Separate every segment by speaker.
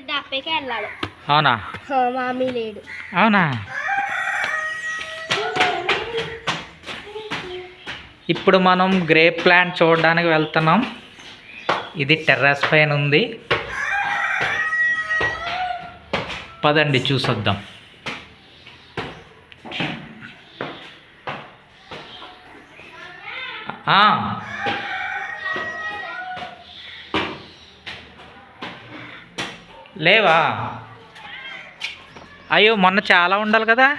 Speaker 1: వెళ్ళాలి
Speaker 2: అవునా?
Speaker 1: మామీ లేడు.
Speaker 2: అవునా? ఇప్పుడు మనం గ్రేప్ ప్లాంట్ చూడడానికి వెళ్తున్నాం. ఇది టెర్రస్ పైన ఉంది. పదండి చూసొద్దాం. ఆ. లేవా? అయ్యో మొన్న చాలా ఉండాలి కదా.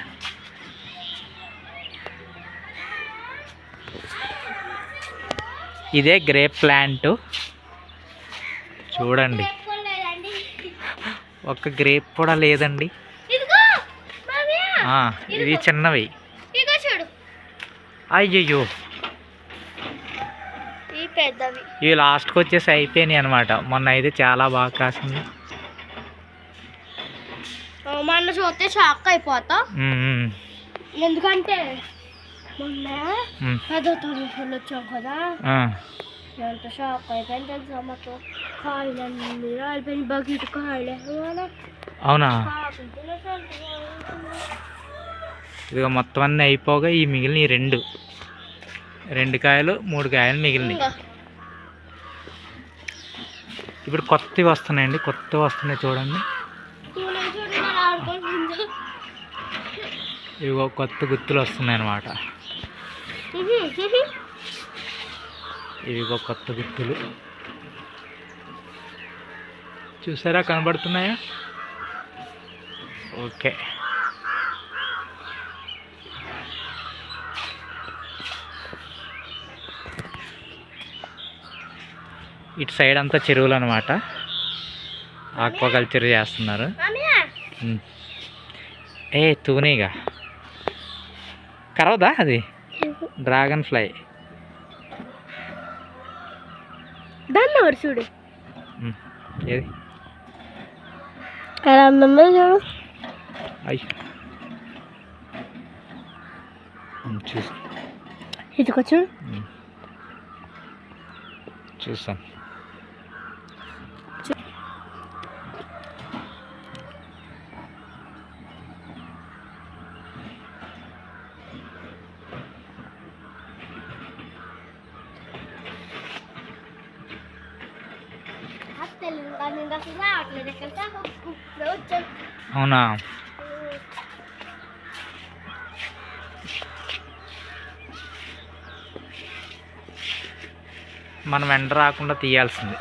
Speaker 2: ఇదే గ్రేప్ ప్లాంట్. చూడండి. ఒక్క గ్రేప్ కూడా లేదండి. ఇది చిన్నవి. అయ్యయ్యో. ఇవి లాస్ట్కి వచ్చేసి అయిపోయినాయి అనమాట మొన్న అయితే చాలా బాగా కాసింది.
Speaker 1: మొన్న చూస్తే షాక్ అయిపోతా. ఎందుకంటే మొన్న పెద్ద తొలిఫోన్ వచ్చాం కదా. ఎంత షాక్ అయిపోయింది తెలుసా కాయలు అన్ని రాలిపోయిన బకెట్ కాయలు
Speaker 2: అవునా? ఇదిగో మొత్తం అన్నీ అయిపోగా ఈ మిగిలిన ఈ రెండు. రెండు కాయలు మూడు కాయలు మిగిలినాయి ఇప్పుడు కొత్తవి వస్తున్నాయండి కొత్తవి వస్తున్నాయి చూడండి. ఇవిగో కొత్త గుత్తులు వస్తున్నాయి అన్నమాట ఇవిగో కొత్త గుత్తులు. చూసారా? కనబడుతున్నాయా? ఓకే. ఇటు సైడ్ అంతా చెరువులు అనమాట ఆక్వాకల్చర్ చేస్తున్నారు. ఏ తూనీగా. కరవదా అది? Dragonfly.
Speaker 1: దాన్ని ఎవరు చూడు.
Speaker 2: ఏది?
Speaker 1: చూడు.
Speaker 2: అయ్యి ఉమ్, చూస్.
Speaker 1: ఇదిగో చూడు.
Speaker 2: ఉమ్. అవునా? మనం ఎండ రాకుండా తీయాల్సింది.